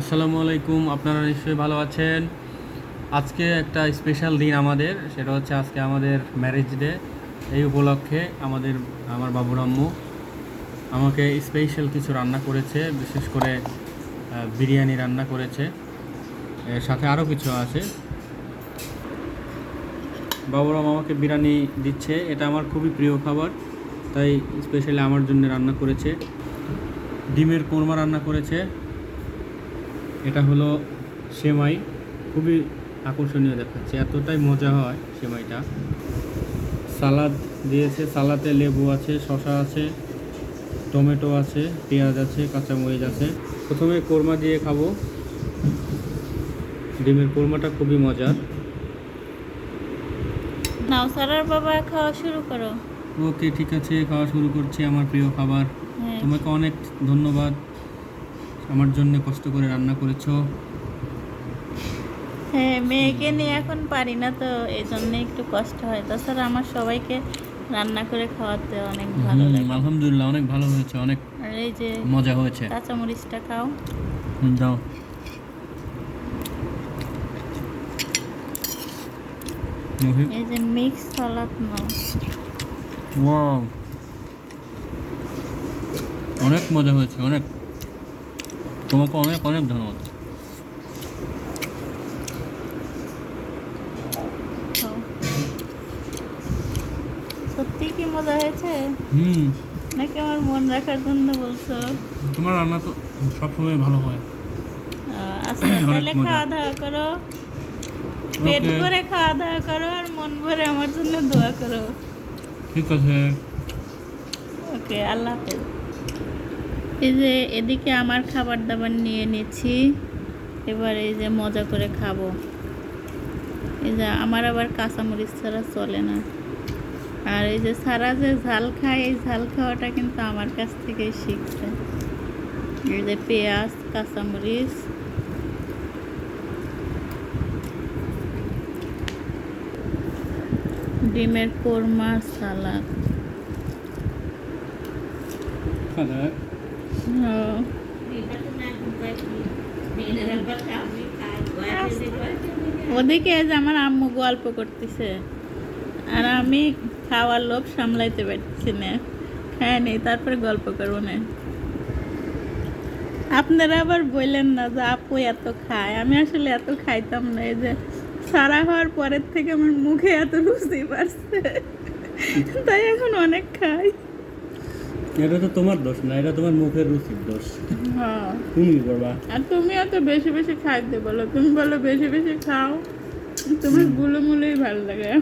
আসসালামু আলাইকুম, আপনারা নিশ্চয়ই ভালো আছেন। আজকে একটা স্পেশাল দিন আমাদের, সেটা হচ্ছে আজকে আমাদের ম্যারেজ ডে এই উপলক্ষে আমাদের, আমার বাবুর আম্মু আমাকে স্পেশাল কিছু রান্না করেছে, বিশেষ করে বিরিয়ানি রান্না করেছে। এর সাথে আরও কিছু আছে। বাবুর আম্মু আমাকে বিরিয়ানি দিচ্ছে, এটা আমার খুবই প্রিয় খাবার, তাই স্পেশালি আমার জন্য রান্না করেছে। ডিমের কোরমা রান্না করেছে। এটা হলো সেমাই। খুবই আকর্ষণীয় দেখাচ্ছে। এতটাই মজা হয় সেমাইটা। সালাদ দিয়েছে। সালাতে লেবু আছে শশা আছে টমেটো আছে পেঁয়াজ আছে কাঁচামরিচ আছে। প্রথমে কোরমা দিয়ে খাব। ডিমের কোরমাটা খুবই মজার। বাবা খাওয়া শুরু করো। ওকে ঠিক আছে খাওয়া শুরু করছি আমার প্রিয় খাবার। হ্যাঁ। তোমাকে অনেক ধন্যবাদ। আমার জন্য কষ্ট করে রান্না করেছ? হ্যাঁ মেয়েকে নিয়ে এখন পারি না তো এই জন্য একটু কষ্ট হয়। তাছাড়া আমার সবাইকে রান্না করে খাওয়াতে অনেক ভালো লাগে। আলহামদুলিল্লাহ অনেক ভালো হয়েছে অনেক আর এই যে মজা হয়েছে। কাঁচামরিচটা খাও। হুম, দাও। এই যে মিক্স সালাদ নাও। ওয়াও। অনেক মজা হয়েছে অনেক। তোমাকে অনেক অনেক ধন্যবাদ। সত্যি কি মজা হয়েছে? হুম। নাকি আমার মন রাখার জন্য বলছো? তোমার রান্না তো সবসময় ভালো হয়। আচ্ছা খাওয়া দাওয়া করো। পেট ভরে খাওয়া দাওয়া করো আর মন ভরে আমার জন্য দোয়া করো। ঠিক আছে। ওকে আল্লাহ হাফেজ। এই যে এদিকে আমার খাবার দাবার নিয়ে নিচ্ছি। এবার এই যে মজা করে খাব। এই যে আমার আবার কাঁচামরিচ ছাড়া চলে না। আর এই যে সারা যে ঝাল খায়, এই ঝাল খাওয়াটা কিন্তু আমার কাছ থেকেই শিখছে। এই যে পেঁয়াজ, কাঁচামরিচ। ডিমের কোরমা, সালাদ। হ্যাঁ ওদিকে যে আমার আম্মু গল্প করতেছে। আর আমি খাওয়ার লোভ সামলাইতে পারছি না। খায় নেই, তারপরে গল্প করব না। আপনারা আবার বললেন না যে আপু এত খায়। আমি আসলে এত খাইতাম না। এই যে সারা হওয়ার পরের থেকে আমার মুখে এত রুচি বাড়ছে। তাই এখন অনেক খাই। এটা তো তোমার দোষ না এটা তোমার মুখের রুচির দোষ। হ্যাঁ। তুমি কি করবা? আর তুমি এত বেশি বেশি খাইতে বলো তুমি বলো বেশি বেশি খাও তোমারগুলো মুলোই ভালো লাগে।